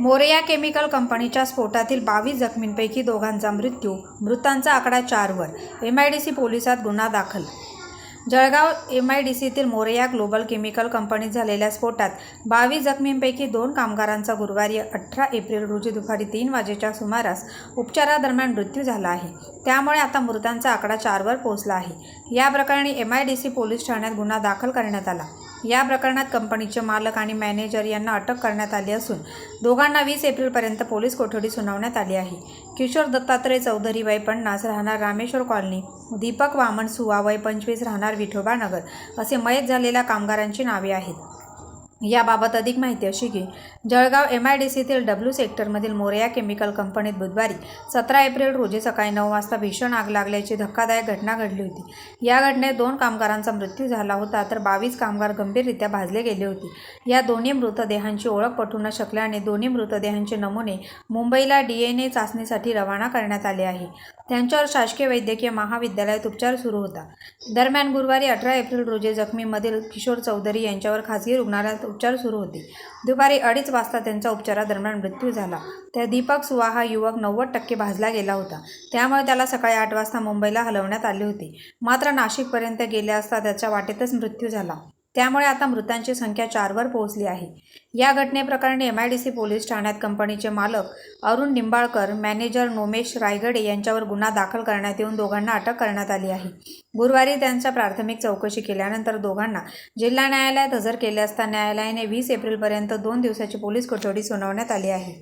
Morya chemical कंपनीच्या स्फोटातील बावीस जखमींपैकी दोघांचा मृत्यू मृतांचा आकडा चारवर एम आय डी सी पोलिसात गुन्हा दाखल. जळगाव एम आय डी सीतील मोरया ग्लोबल केमिकल कंपनीत झालेल्या स्फोटात बावीस जखमींपैकी दोन कामगारांचा गुरुवारी अठरा एप्रिल रोजी दुपारी तीन वाजेच्या सुमारास उपचारादरम्यान मृत्यू झाला आहे. त्यामुळे आता मृतांचा आकडा चारवर पोहोचला आहे. या प्रकरणी M I D C police ठाण्यात गुन्हा दाखल करण्यात आला. या प्रकरणात कंपनीचे मालक आणि मॅनेजर यांना अटक करण्यात आली असून दोघांना वीस एप्रिलपर्यंत पोलीस कोठडी सुनावण्यात आली आहे. किशोर दत्तात्रय चौधरी वय पन्नास राहणार रामेश्वर कॉलनी. दीपक वामन सुवा वय पंचवीस राहणार विठोबा नगर. असे मयत झालेल्या कामगारांची नावे आहेत. याबाबत अधिक माहिती अशी की जळगाव एम आय डी सीतील डब्ल्यू सेक्टरमधील मोरया केमिकल कंपनीत बुधवारी सतरा एप्रिल रोजी सकाळी नऊ वाजता भीषण आग लागल्याची धक्कादायक घटना घडली होती. या घटनेत दोन कामगारांचा मृत्यू झाला होता तर बावीस कामगार गंभीररित्या भाजले गेले होते. या दोन्ही मृतदेहांची ओळख पटू न शकल्याने दोन्ही मृतदेहांचे नमुने मुंबईला डी एन ए चाचणीसाठी रवाना करण्यात आले आहे. त्यांच्यावर शासकीय वैद्यकीय महाविद्यालयात उपचार सुरू होता. दरम्यान गुरुवारी अठरा एप्रिल रोजी जखमीमधील किशोर चौधरी यांच्यावर खासगी रुग्णालयात उपचार सुरू होते. दुपारी अडीच वाजता त्यांचा उपचारादरम्यान मृत्यू झाला. तर दीपक सुवा हा युवक नव्वद टक्के भाजला गेला होता. त्यामुळे त्याला सकाळी आठ वाजता मुंबईला हलवण्यात आले होते. मात्र नाशिकपर्यंत गेले असता त्याच्या वाटेतच मृत्यू झाला. त्यामुळे आता मृतांची संख्या चारवर पोहोचली आहे. या घटनेप्रकरणी M I D C police ठाण्यात कंपनीचे मालक अरुण निंबाळकर मॅनेजर नोमेश रायगडे यांच्यावर गुन्हा दाखल करण्यात येऊन दोघांना अटक करण्यात आली आहे. गुरुवारी त्यांच्या प्राथमिक चौकशी केल्यानंतर दोघांना जिल्हा न्यायालयात हजर केले असता न्यायालयाने वीस एप्रिलपर्यंत दोन दिवसाची पोलीस कोठडी सुनावण्यात आली आहे.